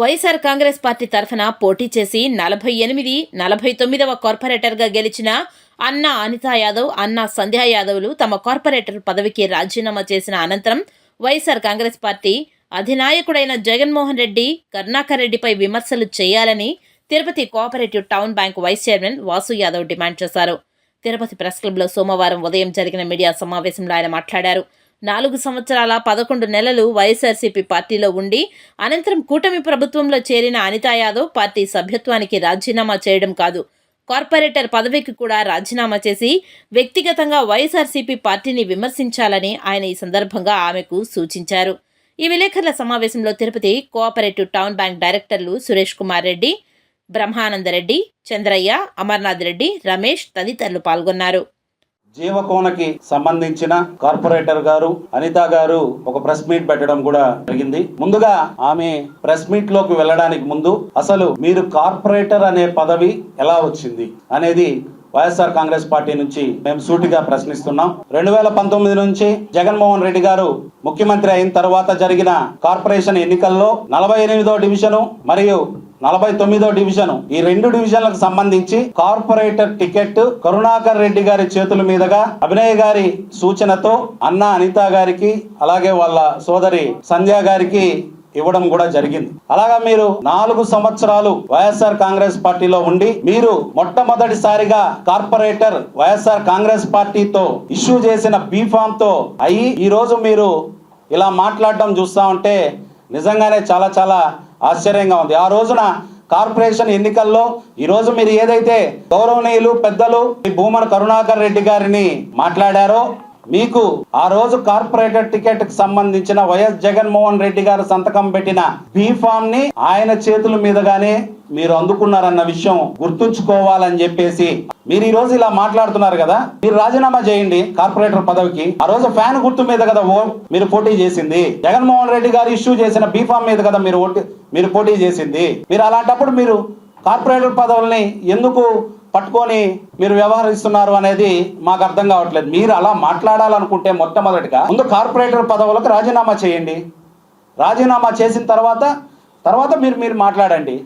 YSR Congress party తరఫున పోటీ చేసి నలభై ఎనిమిది నలభై తొమ్మిదవ కార్పొరేటర్గా గెలిచిన అన్నా అనితా యాదవ్ అన్నా సంధ్యా యాదవ్లు తమ కార్పొరేటర్ పదవికి రాజీనామా చేసిన అనంతరం వైఎస్ఆర్ కాంగ్రెస్ పార్టీ అధినాయకుడైన జగన్మోహన్ రెడ్డి కరుణాకర్ రెడ్డిపై విమర్శలు చేయాలని Tirupati cooperative town bank vice chairman Vasu Yadav demand చేశారు. తిరుపతి ప్రెస్ క్లబ్లో సోమవారం ఉదయం జరిగిన మీడియా సమావేశంలో ఆయన మాట్లాడారు. నాలుగు సంవత్సరాల పదకొండు నెలలు వైఎస్ఆర్సీపీ పార్టీలో ఉండి అనంతరం కూటమి ప్రభుత్వంలో చేరిన అనితా యాదవ్ పార్టీ సభ్యత్వానికి రాజీనామా చేయడం కాదు. కార్పొరేటర్ పదవికి కూడా రాజీనామా చేసి వ్యక్తిగతంగా వైఎస్ఆర్సీపీ పార్టీని విమర్శించాలని ఆయన ఈ సందర్భంగా ఆమెకు సూచించారు. ఈ విలేకరుల సమావేశంలో తిరుపతి కోఆపరేటివ్ టౌన్ బ్యాంక్ డైరెక్టర్లు సురేష్ కుమార్ రెడ్డి బ్రహ్మానందరెడ్డి చంద్రయ్య అమర్నాథ్ రెడ్డి రమేష్ తదితరులు పాల్గొన్నారు. జీవకోనకి సంబంధించిన కార్పొరేటర్ గారు అనిత గారు ఒక ప్రెస్ మీట్ పెట్టడం కూడా జరిగింది. ముందుగా ఆమె ప్రెస్ మీట్లోకి వెళ్ళడానికి ముందు అసలు మీరు కార్పొరేటర్ అనే పదవి ఎలా వచ్చింది అనేది వైఎస్ఆర్ కాంగ్రెస్ పార్టీ నుంచి మేము సూటిగా ప్రశ్నిస్తున్నాం. రెండు వేల పంతొమ్మిది నుంచి జగన్మోహన్ రెడ్డి గారు ముఖ్యమంత్రి అయిన తర్వాత జరిగిన కార్పొరేషన్ ఎన్నికల్లో నలభై ఎనిమిదో డివిజను మరియు నలభై తొమ్మిదో డివిజన్. ఈ రెండు డివిజన్లకు సంబంధించి కార్పొరేటర్ టికెట్ కరుణాకర్ రెడ్డి గారి చేతుల మీదుగా అభినయ్ గారి సూచనతో అన్న అనిత గారికి అలాగే వాళ్ళ సోదరి సంధ్య గారికి ఇవ్వడం కూడా జరిగింది. అలాగా మీరు నాలుగు సంవత్సరాలు వైఎస్ఆర్ కాంగ్రెస్ పార్టీలో ఉండి మీరు మొట్టమొదటిసారిగా కార్పొరేటర్ వైఎస్ఆర్ కాంగ్రెస్ పార్టీతో ఇష్యూ చేసిన బీఫామ్తో అయి ఈ రోజు మీరు ఇలా మాట్లాడడం చూస్తా ఉంటే నిజంగానే చాలా చాలా ఆశ్చర్యంగా ఉంది. ఆ రోజున కార్పొరేషన్ ఎన్నికల్లో ఈ రోజు మీరు ఏదైతే గౌరవనీయులు పెద్దలు భూమన కరుణాకర్ రెడ్డి గారిని మాట్లాడారో మీకు ఆ రోజు కార్పొరేటర్ టికెట్కి సంబంధించిన వైఎస్ జగన్మోహన్ రెడ్డి గారు సంతకం పెట్టిన బీఫామ్ని ఆయన చేతుల మీదుగానే మీరు అందుకున్నారన్న విషయం గుర్తుంచుకోవాలని చెప్పేసి మీరు ఈ రోజు ఇలా మాట్లాడుతున్నారు కదా మీరు రాజీనామా చేయండి కార్పొరేటర్ పదవికి. ఆ రోజు ఫ్యాన్ గుర్తు మీద కదా ఓ మీరు పోటీ చేసింది. జగన్మోహన్ రెడ్డి గారు ఇష్యూ చేసిన బీఫామ్ మీద కదా మీరు ఓటు మీరు పోటీ చేసింది. మీరు అలాంటప్పుడు మీరు కార్పొరేటర్ పదవుల్ని ఎందుకు పట్టుకొని మీరు వ్యవహరిస్తున్నారు అనేది మాకు అర్థం కావట్లేదు. మీరు అలా మాట్లాడాలనుకుంటే మొట్టమొదటిగా ముందు కార్పొరేటర్ పదవులకు రాజీనామా చేయండి. రాజీనామా చేసిన తర్వాత తర్వాత మీరు మీరు మాట్లాడండి.